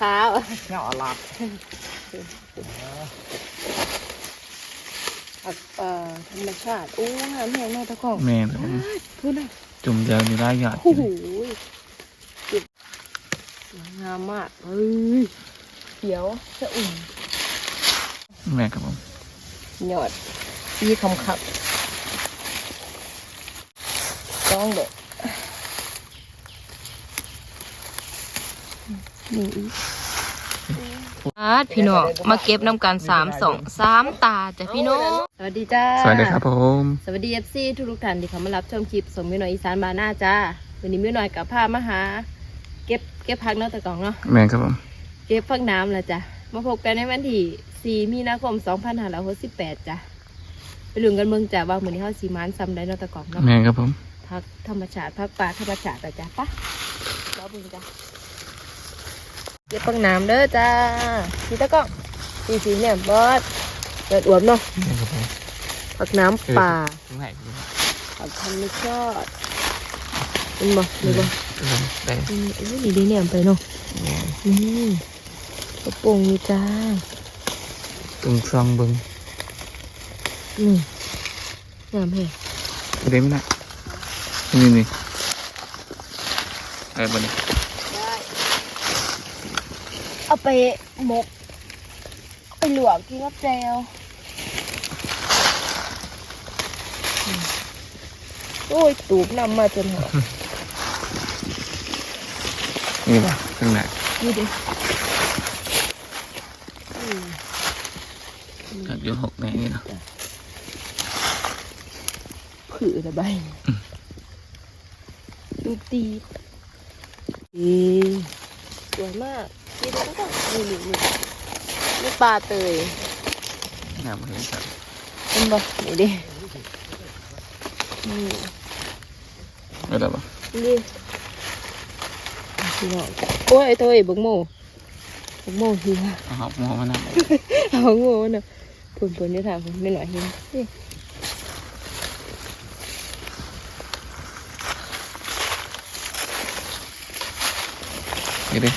ขาวแนวอาลาดผักเอ่อธรรมชาติโอ้งามแห้งเนาะตะกร้องแม่นครับผมพูดนะจุ่มเดียวมีรายหยอดโอ้โหเก็บสวยงามมากเฮ้ยเขียวสะอุ่นแม่ครับผมยอดยีคำขับต้องเด็ด นี่อีกอาดพี่น้องมาเก็บน้ำกันสามสองสามตาจ้ะพี่น้อง สวัสดีจ้า สวัสดีครับผม สวัสดีเอฟซีทุกทุกๆท่านที่เข้ามารับชมคลิปสมมิวหน่อยอีสานบานหน้าจ้าวันนี้มิวหน่อยกับพามาหา เก็บเก็บพักเนาะแต่กล่องเนาะแม่ครับผม เก็บพักน้ำละจ้ะมาพบกันในวันที่4มีนาคม2568จ้ะไปลุ้นกันเมืองจ้ะว่ามื้อนี้เฮาสิมานซ้ำได้เนาะแต่กล่องเนาะแม่ครับผมพักธรรมชาติพักป่าธรรมชาติแต่จ้ะปะรอเบิ่งจ้ะ เก็บพักน้ำเด้อจ้าพี่ตะก้องสีสีเนี่ยบอสเปิดอวบเนาะผมพักน้ำป่าผักธรรมชาติเป็นบ่ดูบ่ได้อืมเอ้ยนี่ดีเนี่ยไปเนาะอืมกระโปรงนี่จ้าตรงซองบิ้งอืมงามแฮะเด้ไม่ได้นี่นี่อะไรบ้างได้ เอาไปหมกเอาไปลวกกินกับแจวอืมโอ้ย ตูบนำมาจนหัวนี่ป่ะข้างในนี่ดิอืมครับอยู่หกในนี่เนาะผือระบายดูตีอืมสวยมาก นี่ดูก็นี่นี่นี่นี่ปลาเตยงามเลยครับเห็นบ่นี่ดินี่ไม่ได้ป่ะนี่พี่น้องโอ้ยไอ้เตยบักโมบักโมเฮียเอาหอบหัวมาหน้าเอาบักโมมันน่ะผุนผุนนี่ทางผมไม่หน่อยเห็นนี่ นี่ดิ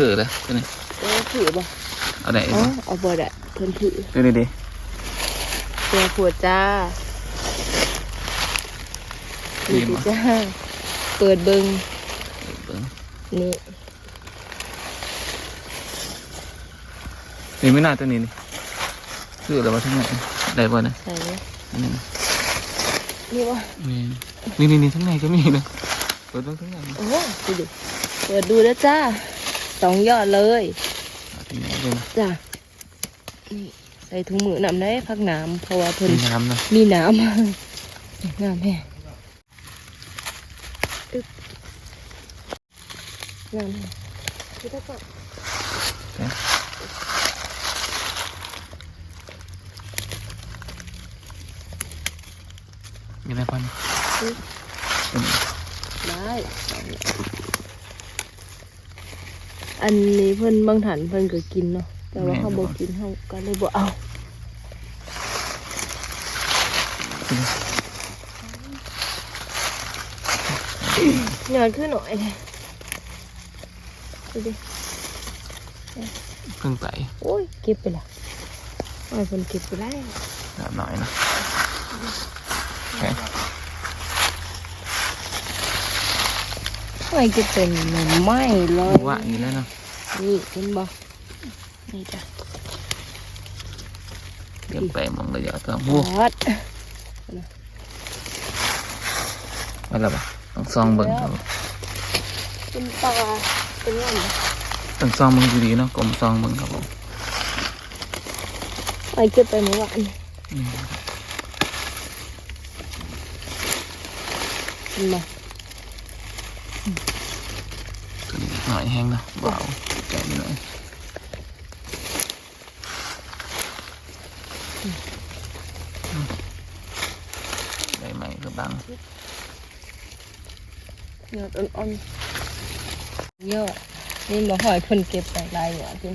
ถือเลยตัวนี้โอ้ยผือบ่เอาไหนอ๋อเอาบ่ได้เพิ่นผือตัวนี้ดิตัวขวดจ้านี่ดิจ้าเปิดเบิงเบิ้งนี่นี่ไม่น่าตัวนี้นี่ถือแล้วว่าทั้งไหนได้ป่ะเนี่ยใส่เลยอันนี้นี่วะนี่นี่นี่ทั้งในก็มีนะเปิดเบิ่งทั้งในโอ้ดูดิเปิดดูแล้วจ้า สองยอดเลยเอาที่ไหนเลยนะจ้านี่ใส่ถุงมือนำได้พักน้ำเพราะว่าเพิ่นมีน้ำนะมีน้ำงามแฮ่อึ๊บงามแฮ่พี่ตะกอนมีอะไรบ้างเป็นได้ อันนี้เพิ่นบางถันเพิ่นก็กินเนาะแต่ว่าเขาบอกกินเขาก็เลยบอกเอาหน่อยขึ้นหน่อยเลยดูดิเพิ่งไต่โอ้ยเก็บไปละโอ้ยคนเก็บไปแล้วแบบหน่อยนะ โอเคโอ้ยเก็บเป็นหน่อไม้เลยว่าอย่างนี้แล้วเนาะนี่เห็นบ่นี่จ้ะเก็บไปมองระยะตัวบโอ้อดไม่ละปะต้องซองเบิ่งครับเป็นปลาเป็นงามเลยต้องซองเบิ่งดีๆเนาะกลมซองเบิ่งครับผมโอ้ยเก็บไปเมื่อวานอืมเห็นบ่ ตัวนี้หน่อยแห้งนะเบาแกะนิดหน่อยได้ไหมก็บังยอดอ่อนๆยอดนี่บ่หอยเพิ่นเก็บไปหลายหัวจริง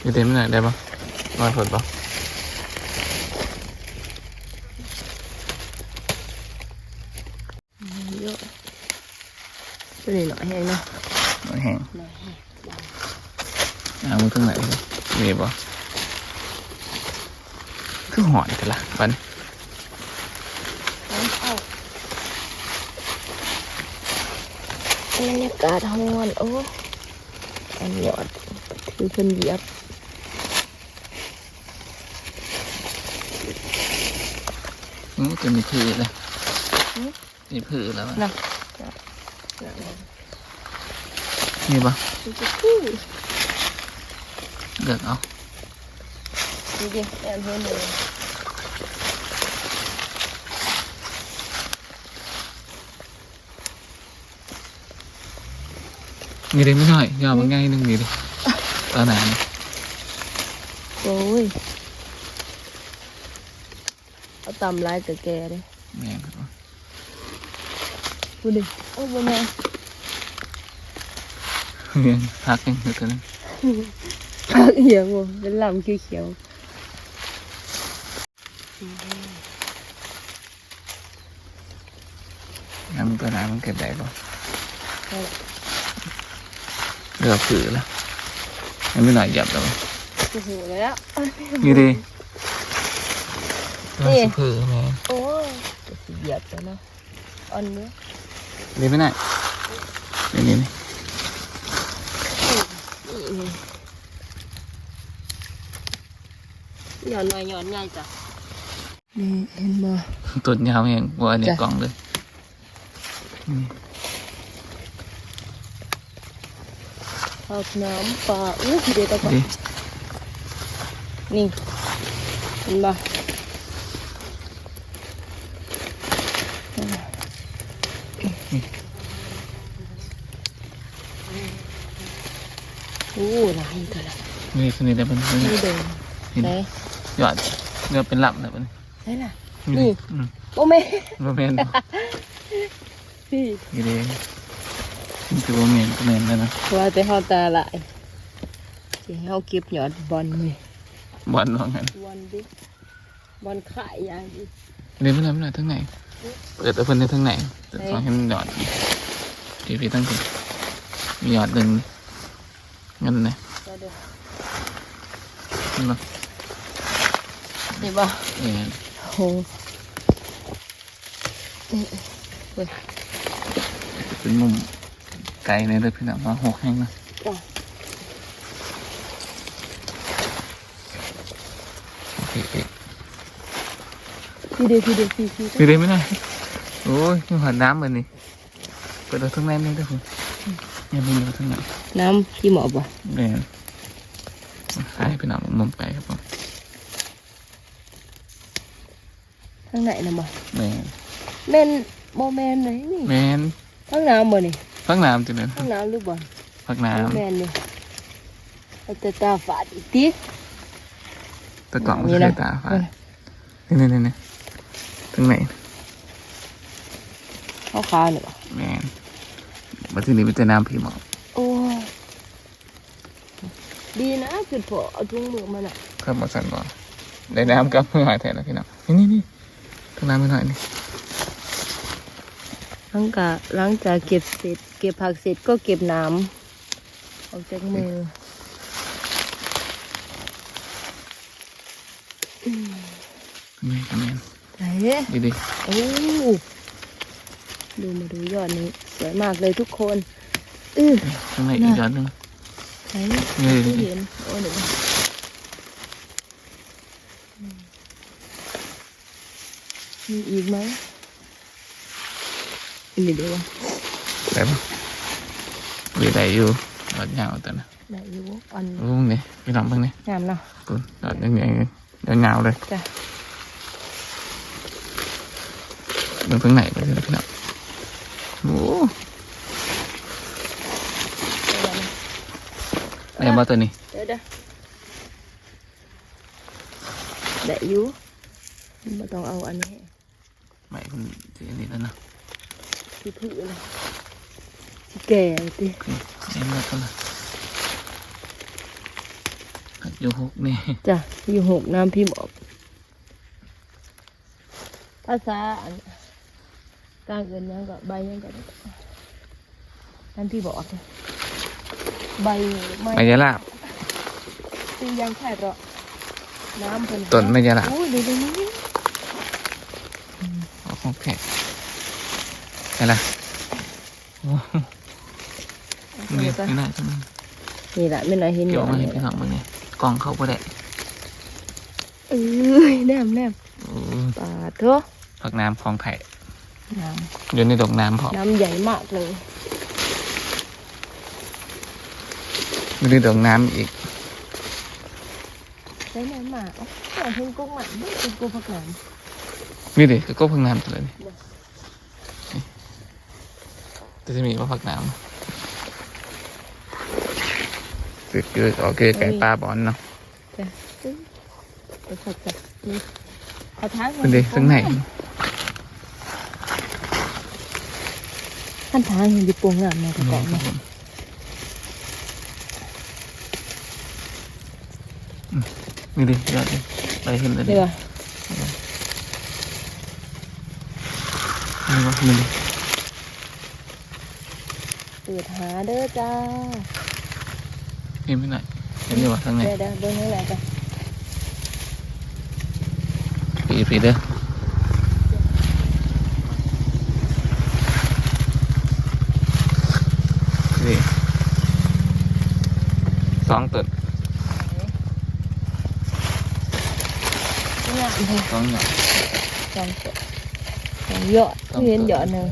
อยู่เต็มหน่อยได้ปะนอนผลปะ เยอะตัวนี้หน่อยแห้งเนาะนอนแห้งหน่อยแห้งเอามือทั้งไหนเลยมีบ่คือหอนกันละบัดนน้ำเข้าบรรยากา ศห้อนโอ้อันยอดคือเพิ่นเหยียบอือจะมีผือเลยมีผือแล้วอะนะมีบ่ดูสิคู่ เลือกเอาดูดิแอบเห็นเลยมีได้ไม่น้อยยอมมันง่ายหนึงมีดิตอนไหนนโอ้ยเอาตำลายกับแกเลยแม่นครับดูดิโอ้ยบ่แม่นเรียนพักยังคือตัวนั้นผักเหี่ยวบ่เป็นลำเขียวน้ำตัวไหนมันเก็บได้บ่ๆนั่นแหละเลือกผือแล้วยังไม่หน่อยหยับแล้วบ่โอ้โหแล้วนี่ดินี่นี่ผือแม่โอ้ยจะสิเหน่อนเนื้อเรียหย่อนหน่อยหย่อนใหญ่จ้ะนี่เห็นบ่ต้นยาวเองว่าเนี่ยกล่องเลยนี่ผักน้ำปลาอู้เดี๋ยวตะก่อนนี่เห็นบ่ อ้หลายตัวละนี่คนนี้ได้เป็นนี่เดินนี่ไหนยอดเนื้อเป็นลำเลยเป็นไหนล่ะนี่นี่อืมโอ้แม่โมเมนต์พี่นี่เด้นี่คือโมเมนต์โมเมนต์แล้วนะว่าแต่เฮาตาหลายสิเฮาเก็บยอดบอลนี่บอลว่างั้นบอลดิบอลขายอย่างดิเรียนไม่ได้ไม่ได้ทั้งไหนเปิดแต่เพิ่นได้ทั้งไหนแต่สองให้มันหยอดทีพีตั้งแต่มีหยอดหนึ่ง เงินเลยก็เด้อเห็นปะนี่บ่เออโหนี่เว้ยเป็นมุมไกลในเลยพี่น้ ยยังหัดน้ำเลยนี่เปิดเอาทั้งในนี่ด้วยคุณยังไม่รู้ทั้งไหนน้ำพี่หมอบ่แม่นขายพี่น้องมุมไกลครับผมข้างในน่ะบ่แม่นแม่นบ่แม่นเลยนี่แม่นข้างน้ำบ่นี่พักน้ำจังเลยข้างน้ำหรือบ่พักน้บ่แม่นนี่เอาแต่ตาฝาดอีกติำตะกล่องมันนี่เคนะยตาฟ้านี่นี่นี่นี่ทั้งไหนขาวๆนี่บ่แม่น มาที่นี่เป็นแต่น้ำพี่หมอกโอ้ยดีนะคือพอเอาถุงมือมาน่ะครับมาสั่นก่อนได้น้ำกับเพื่อหายแทนแล้วพี่น้องนี่นี่นี่ทั้งน้ำไม่หน่อยนี่หลังจากหลังจากเก็บเสร็จ เก็บผักเสร็จก็เก็บน้ำออกจากมือนี่ก็แม่นไหนดีดีโอ้ ดูมาดูยอดนี้ สวยมากเลยทุกคนอือทั้งไหนอีกยอดหนึงไหนนี่ไม่ดีเห็นโอ้เดี๋ยวนะอืมมีอีกไหมนี่เดี๋ยววะได้ปะดีได้อยู่ยอดยาวแต่นะได้อยู่อันลุงนี่พี่น้องเพิ่งนี่งามเนาะปุ่นยอดยังไงยาวๆเลยจ้ะเบิ่งเพิ่งไหนไปเลยพี่น้อง โอ้ได้บ่ตัวนี้เดี๋ยวเดี๋ยวได้อยู่ไม่ต้องเอาอันนี้ไม่คุณที่อันนี้แล้วนะที่ผือเลยที่แก่ติโอเคนี่มาตัวละหักอยู่หกนี่จ้ะอยู่หกน้ำพิมพ์ออกภาษาอัน กลางเกินยังก็ใบยังก็ได้น้ำพี่บอกเลยใบไม้ใบยะลาบตียังแค่รอน้ำเพิ่นต้นใบยะลาบโอ้ยดูดูนี่เอาของแขกใช่ละโอ้นี่นี่นี่ได้นี่แหละไม่น่าเห็นเดี๋ยวมาดให้พี่น้องมึงไงกล่องเขาก็ได้เอ้ยแนมแนมปาดเถอะผักน้ำของไผ่ น้อยู่ในดอกน้ำพอำน้ำใหญ่มากเลยอยู่ในดอกน้ำอีก ใช้น้ำหมากเอ้าแต่เพิ่งกุ้งหมากไม่เป็นกุ้งผักหนามนี่ดิก็ผักน้ำตัวเลยนี่นี่แต่จะมีว่าผักน้ำติดเกลือโอเคไก่ปลาบอลเนาะ จ้ะตึ้งไปผัดจ้ะนี่เอาทางเป็นดิข้างใน ขั้นทางเห็นดิปวงงามในกระเป๋าเนาะนี่ดิยอดดิไปเห็นเลยดิเดี๋ยวนี่วะนี่ดิเปิดหาเด้อจ้าเห็นไม่หน่อยเห็นอยู่ว่าข้างในเดี๋ยวเดี๋ยวเบิ่งให้แหละจ้ะปีปีเด้อนี่ สองตึกงามเลยสองหน่อยสองเสร็จสองยอดที่เห็นยอดหนึ่ง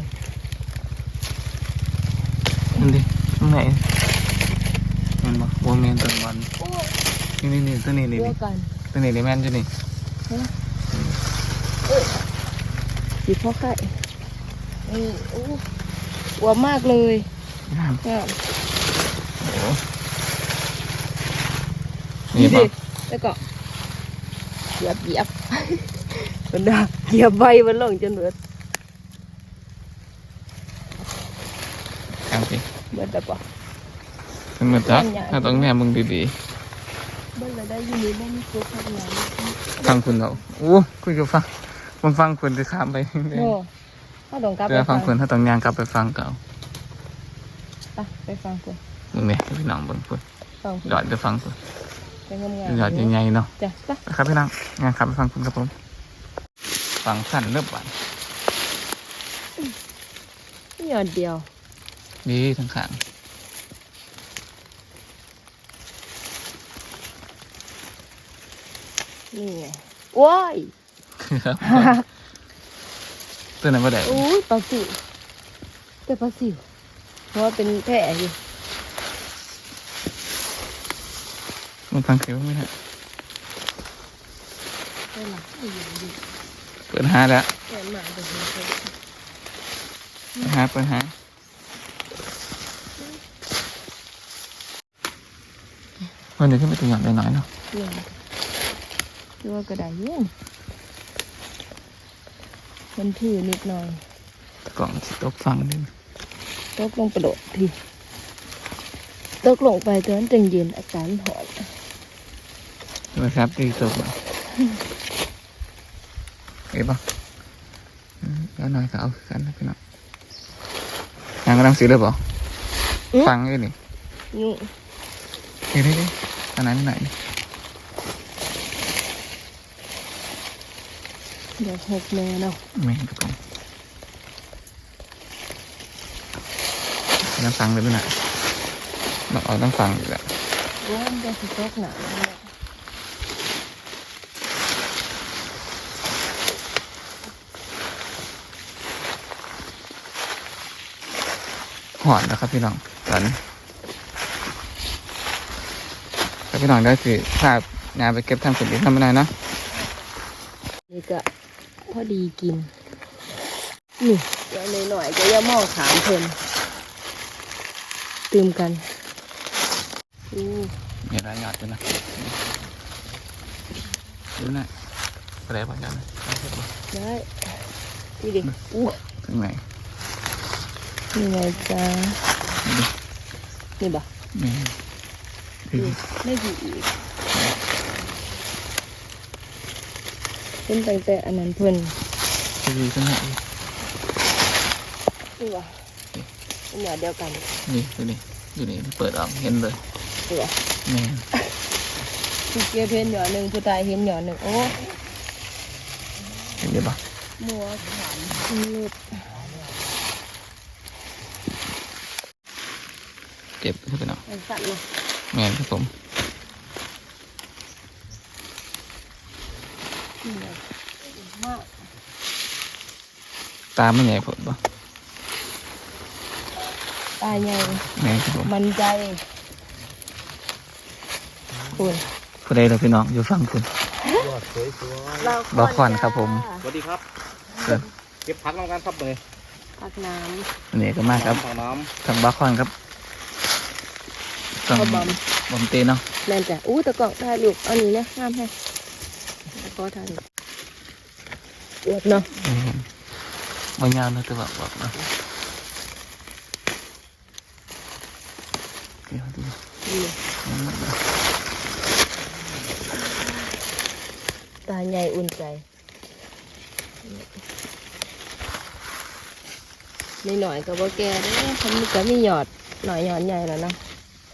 นี่ดิข้างในเห็นปะวัวเมนตัวบอลโอ้ยนี่นี่นี่ตัวนี้นี่เดีดิยวกันตัวนี้ดิแมนจุนี่สีพ่อไข่นี่โอ้หวานมากเลยงาม งาม โอ้ นี่ปะแล้วก็เหยียบเหยียบมันดาเหยียบใบมันลงจนเบิดกลางสิเบิดแล้วปะเป็นเหมือนจักถ้าต้องแม่มึงดีเบิดแล้วได้ยินดีบ่มีตัวข้างหลังๆฟังคุณเราโอ้คุยกับฟังผมฟังคุณจะข้ามไปโอ้ถ้าต้องกลับเดี๋ไปยวฟังคุณถ้าต้องยางกลับไปฟังเก่าไปไปฟังคุณมึงเนี่ยพี่น้องเบิ่งคุณฟังคุณหยอดไปฟังคุณ ไปงามหยอดใหญ่ๆเนาะจ้ะไปนะครับพี่น้องงานครับไปฟังคุณครับผมฟังสั้นเริ่มหวานหยอดเดียวดีทั้งขางนี่ไงโอ้ยครับตัวไหนมาได้อู้ยปลาสิวแต่ปลาสิวเพราะว่าเป็นแผลอยู่ มันฟังเสียงไม่ได้ได้หลักอยู่ดีเปิดหาแล้วแผลหมาเป็นคนเคยเปิดหาเปิดหาวันนี้ขึ้นไปตัวอย่างน้อยๆเนาะเนี่ยคือว่ากระดาษเย็นมันถือนิดหน่อยกล่องสิตกฟังนิดตกลงกระโดดทีตกลงไปตอนนั้นจึงเย็นอาการหอน นะครับตีตกมาเห็นปะอืมแล้วน้อยก็เอาคือกันนะพี่น้องงานกำลังซื้อเลยปะฟังเลยนี่ยุ่งเฮ้ยเฮ้ยอันไหนไหนเดี๋ยวหกแม่เนาะไม่เห็นกระป๋องต้องฟังเลยพี่น้องเราเอาต้องฟังอยู่แหละร้อนจะสิตกหนาเนี่ย หอนนะครับพี่น้องตอนนี้ถ้าพี่น้องได้สิภาพงานไปเก็บทำผลดีทำไม่ได้นะนี่ก็พอดีกิน นี่เดี๋ยวหน่อยๆจะย่ามองขามเพิ่นตื่มกันอู้มีรายหยอดด้วยนะดูนะอะไรบ้างกันนะได้นี่ดิอู้ถึงไหน นี่ไงจ้านี่บ่นี่ดีนี่ไม่กี่อีกเป็นตั้งแต่อันนั้นเพิ่นดีขึ้นไหนนี่บ่เป็นอย่างเดียวกัน นี่ดูนี่อยู่นี่เปิดออกเห็นเลยเสือแม่นผู้เกียร์เห็นหย่อหนึ่งผู้ตายเห็นหย่อหนึ่งโอ้เห็นได้ปะมัวขามลุด ก็บขึ้นไปเนาะมันสั่นเลยแม่นครับผมนี่เลยมากตามไม่ใหญ่ผลปะตายใหญ่แม่นครับผมมันใจคุณผู้ใดเราพี่น้องอยู่ฝั่งคุณยอดสวยบอคอนครับผมๆสวัสดีครับเกิดเก็บพักน้ำกันครับเลยพักน้อันนี้ก็มากครับถังน้ทางบาคอนครับำต้องเขาบอมบอมเตเนาะแม่นจ้ะอู้ตะกร้องถ่ายรูปเอันนี้นะงามให้ตะกร้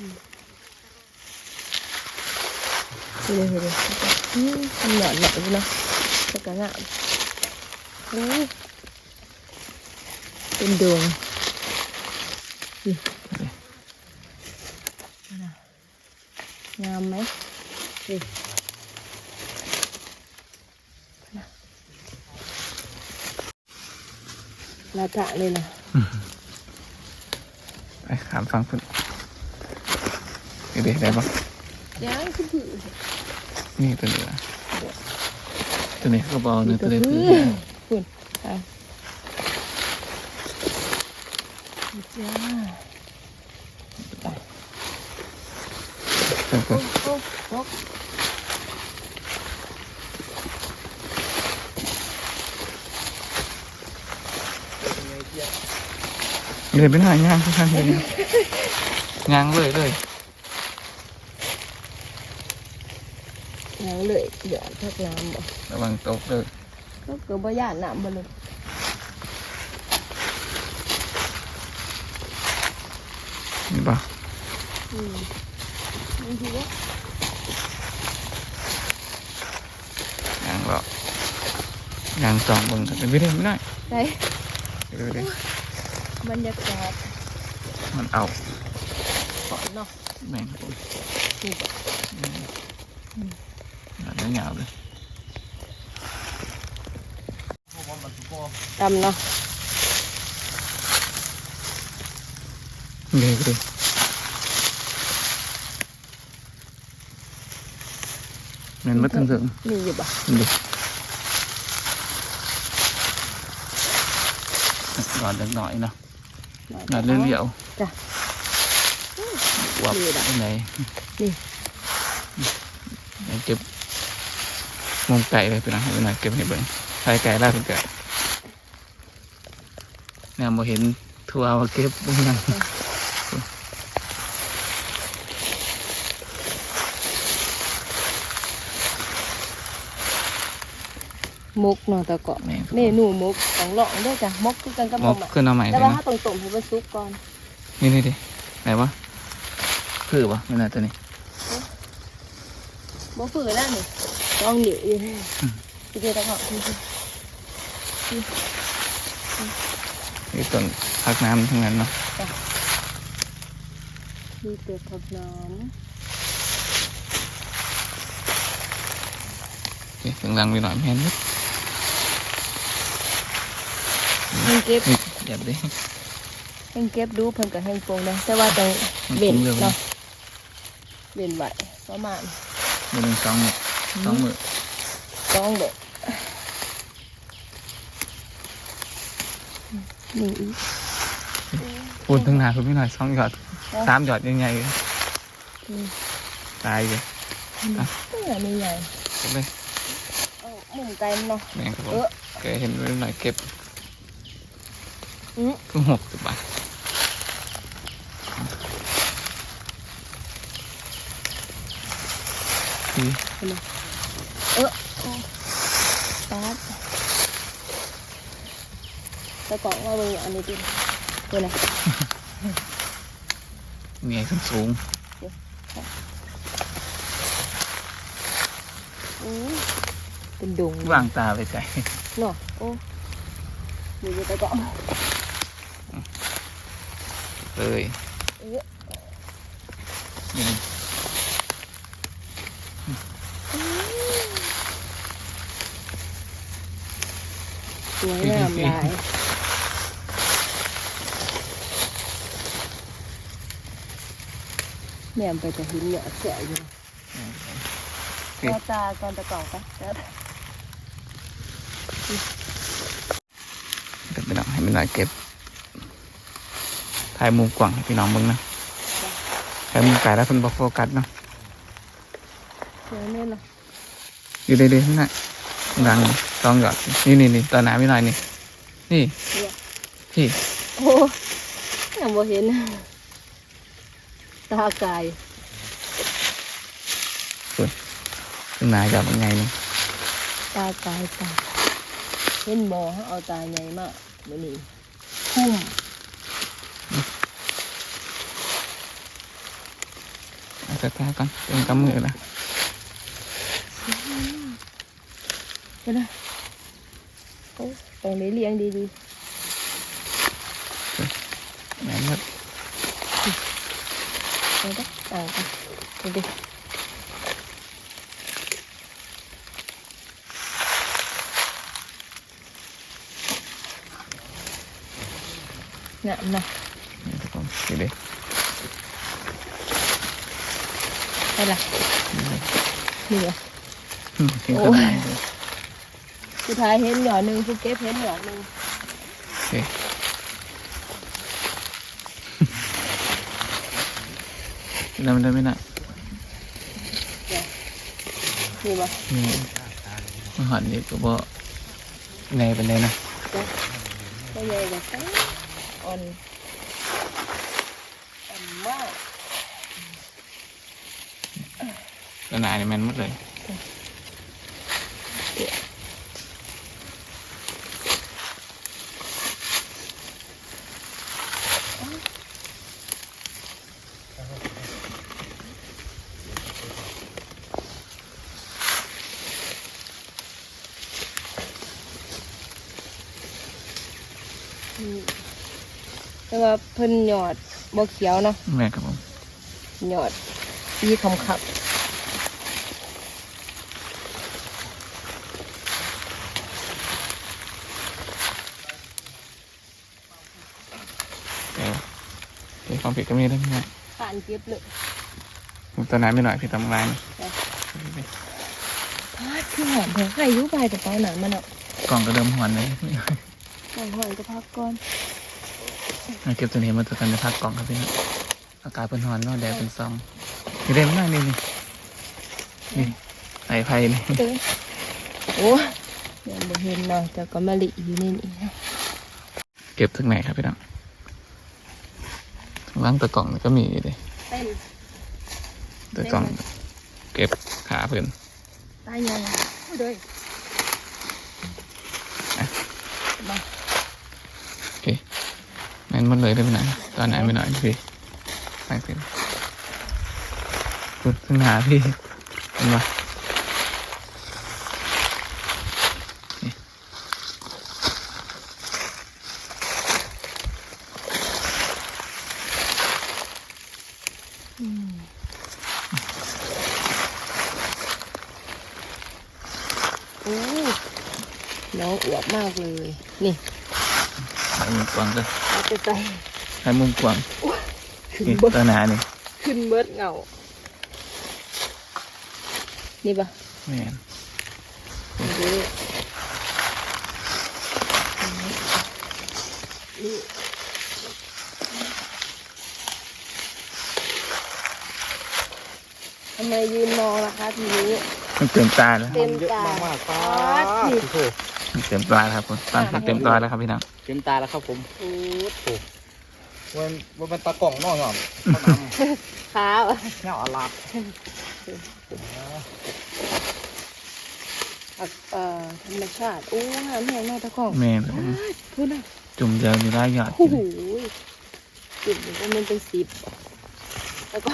นี่เลยเลยอืมทำหนอนหน่อยเนาะจะกระงามโอ้ย เป็นดวงนี่งามไหมนี่ลาทะเลยนะไปขามฟังคุณเดี๋ยวได้ปะยังคือผือนี่ตัวนี้ละตัวนี้ก็บอกเนื้อตัวนี้คือคุณไปจ้าเป็นคนโอ้โอ้เดินไปหน่อยย่างทุกท่านเลยย่างเลยเลย ยัง เลยหยอดทักน้ำบ่ระวังตกเลยก็เกิดบ่ย่านน้ำบ่เลยนี่ปะอืมนี่คือว่าย่างหรอกย่างสองเบึงกันไปเรื่อยไม่ได้ใช่ไปเรื่อยบรรยากาศมันเอาก่อนเนาะแม่งผมนี่บ่ เนื้อหยาบเลยดำเนาะเลยไปเลย มุมไก่เลยไปนะไปหน่อยเก็บให้เบิ่งใส่ไก่ล่าสุดไก่เนี่ยโมเห็นทัวร์มาเก็บบุ้งนั่งมุกเนาะตะเกาะแม่งเมนูมุกของหลองด้วยจ้ะมกคือกันกับมหกม่ขึ้นเอาใหม่แต่เลยว่านะถ้าตรงต้มให้มันสุกก่อน นี่นี่ดิไหนวะคือวะไม่น่าตัวนี้บ่ฝืนแล้วนี่ ลองดิอยู่พี่เจตะเกาะพี่นี่ต้นพักน้ำทั้งนั้นเนาะมีเปลือกผักน้โอเคถึงรังไปหน่อยไม่เห็นนิดำให้เก็บนี่อย่าดิให้เก็บดูเพิ่นก็ให้โปรงนะแต่ว่าต้องมันเบ็คุ้นมเร็วนะเนาะเบ็นไว้ประมาณมือหนึ่งสองมือ สองมือต้องเบ็ดนี่อีกไปพูดทั้งหนาคุณพี่หน่อยสองหยอดเนาะสามหยอดยังไงอืมตายเลยเมื่อไม่ใหญ่เก็บเลยเอาหมุนไกลมันเนาะแม่งครับผมเออแกเห็นไว้หน่อยเก็บอืมก็หกสิบบาทดีเออป๊าดตะกล่องว่าเบิ่งอันนี้ดิตัวไหนเหนื่อยขึ้นสูงอืมเป็นดงวางตาไปใจเนาะโอ้ดูอยู่ตะกล่องเลย เออ นี่ สวยงามหลายแม่มไปจะหินเหนือเสียอยู่นะเอาตาก่อนตะกล่องไปแล้วเก็บไปหน่อยให้มันหน่อยเก็บถ่ายมุมกว้างให้พี่น้องมึงนะถ่ายมุมไกลแล้วคุณบอกโฟกัสเนาะสวยแน่นอนอยู่เรื่อยๆนี่นะดังตองหยอดนี่นี่นี่ตอนหนาไม่หน่อยนี่ นี่พี่ โอ้ยังบ่เห็น ตาไก่ตอนหนาหยอดเป็นไงนี่ตาไก่ตาเห็นบ่เขาเอาตาใหญ่มากมื้อนี้คุ้มเอาใส่ตาก่อนเป็นกำมือละเห็นไหมโอ้ ตรงนี้เลี้ยงดีแม่นครับๆเอาดิต่างกันดูดิงามนะนี่ครับผมอยู่เลยไปละนี่เหรออืมทิ้งโอ้ ต้นยไม้สุดท้ายเห็นหยอดหนึ่งคือเก็บเห็นหยอดหนึ่งโอเคแล้วมันได้ไหมน่ะนี่บ่นี่มันหันนี่ก็บ่ไงเป็นไงนะก็ใหญ่กว่ากันอ่อนอ่อนมากต้นหนานี่แมันหมดเลย แต่ว่าเพิ่นหยอดบ่เขียวเนาะแม่ครับผมหยอดอีคำขับเดี๋ยวเดี๋ยวความผิดก็มีได้ไหมนะผ่านเก็บเลยผมต้นหนาไม่หน่อยพี่ทำลายนะพาดคือหอมเถอะใครอยุบไปแต่เปล่าหนังมันอะกล่องก็เดิมหอนเลยหอมหอมจะพักก่อน เอาเก็บตัวนี้มาตัวกันจะพักกล่องครับพี่นะอากาศเป็นหอนเนาะแดดเป็นซองนี่เด่นมากนี่นี่นี่ไผ่ไผ่นี่เต้ยโอ้ยังบ่เห็นเนาะแต่ก็มะลิอยู่นี่นี่นะเก็บถึงไหนครับพี่น้องข้างล่างตะกล่องนี่ก็มีอยู่เลยเต้นตะกล่อง เก็บขาเพื่อนตายยังเอาเลยมาโอเคแม่ นหมันเลยได้ไหมนะตอนไหนไม่หน่อยพี่ไปสิคุณถึงหาพี่เห็นปะนี่อืมโอ้น้องอวบมากเลย นี่ถ่ายมุมกว้างก็เอา จะให้มุมกว้างขึ้นบิต้นหานี่ขึ้นเมิดเงานี่ปะแม่นทำไมยืนมองล่ะคะทีนี้มันเต็มตาแล้ว เต็มตา มากมากป้ดทิ้โเต็มตาแล้วครับผมตาเต็มตาแล้วครับพี่น้องเต็มตาแล้วครับผมโอ้วันวันเป็นตากล่องนอกหย่อนข้าวน้ขาวำเน่าอาลาดเอ่อธรรมชาติโอ้งามแห้งมากตะกล้องแม่ครับผมพูดนะจุ่มเดียวอยู่ได้หยอดโอ้โหจุดมันก็มันเป็นสิบแล้วก็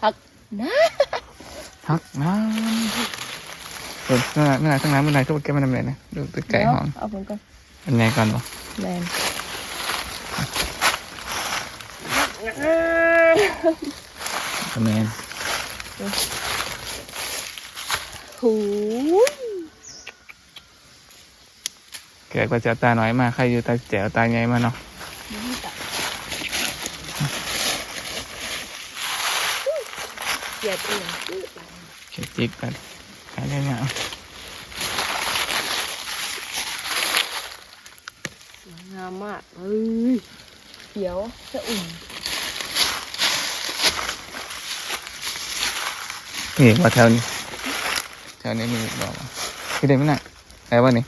พักนะพักน้ำ เปิดเมื่อไหร่เมื่อไหร่ทั้งน้ำเมื่อไหร่ทุกแกมันทำไรนะดูตัวไก่หอมเอาผมก่อนเป็นไงก่อนบ่แมนคอมเมนหูแกก็จะตาน้อยมากใครอยู่ตาแจ๋วตาใหญ่มาเนาะเกลียดเองเขียจิกกัน อะไรเนี่ยสวยงามมากเฮ้ยเขียวจะอุ่นนี่ว่าแถวนี้แถวนี้มีบอกว่าพี่เด็กไม่น่ะแต่ว่านี่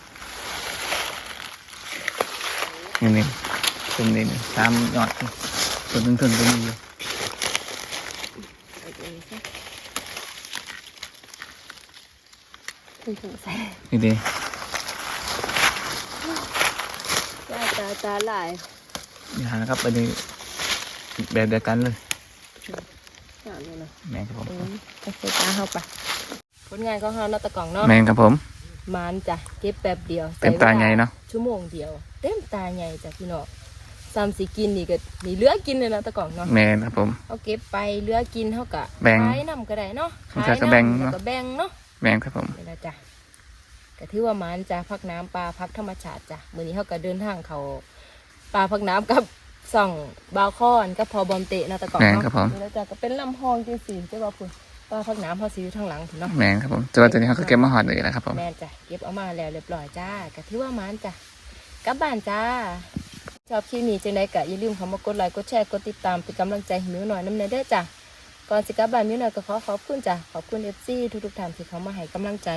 นี่นี่ตรงนี้นี่ตามยอดนี่ตัวนึงตัวนึงตัวนี้อยู่ เอาตัวนี้ซะ ถึงถึงใส่นี่ดีตาตาตาลายอย่านะครับ อันนี้แบบเดียวกันเลยหนาเลยนะแม่ครับผมตรงนี้ก็ใส่ตาเข้าไปผลงานของเราเนาะตะกล่องเนาะแม่ครับผมมานจ้ะเก็บแป๊บเดียวเต็มตาใหญ่เนาะชั่วโมงเดียว เต็มตาใหญ่จ้ะพี่น้องซ้ำสิกินนี่ก็นี่เหลือกินเลยนะตะกล่องเนาะแม่ครับผมเอาเก็บไปเหลือกินเท่ากับแบ่งขายน้ำก็ได้เนาะบางทีก็แบ่งน้ำเนาะแล้วก็แบ่งเนาะ แม่ครับผมนี่นะจ้ะก็ถือว่ามันจ้ะพักน้ำปลาพักธรรมชาติจ้ะมื้อนี้เขาก็เดินทางเขาปลาพักน้ำกับส่องบาวคอนกับพอบอมเตะเนาะตะกล่องแม่เนาะครับผมนี่นะจ้ะก็เป็นลำห้องจริงสิจ้าว่าพุ่นปลาพักน้ำเขาสิอยู่ทางหลังพุ่นเนาะ แม่ครับผมแต่ว่าตัวนี้เขาก็เก็บมาหอดเลยนะครับผม แม่นจ้ะเก็บเอามาแล้วเรียบร้อยจ้าก็ถือว่ามันจ้ะกลับบ้านจ้าชอบคลิปนี้จังไดก็อย่าลืมเข้ามากดไลค์กดแชร์กดติดตามเป็นกำลังใจให้มิวหน่อยน้ำเนยเด้อจ้ะ ก่อนสิกลับบ้านมิวหน่อยก็ขอขอบคุณจ้ะขอบคุณเอฟซีทุกๆท่านที่เขามาให้กำลังใจ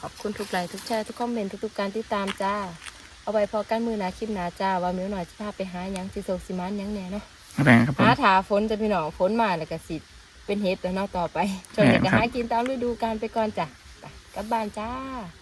ขอบคุณทุกไลค์ทุกแชร์ทุกคอมเมนต์ทุกๆการติดตามจ้า เอาไว้พอกันมือหนาคลิปหนาจ้าว่ามิวหน่อยจะพาไปหาหยังสิโศกสิมันหยังแหน่เนาะแม่ครับผม หาถาฝนจะพี่น้องฝนมาแล้วก็สิเป็นเห็ดแล้วเนาะต่อไปช่วงนี้ก็ครับหากินตามฤดูกาลไปก่อนจ้ะไปกลับบ้านจ้าค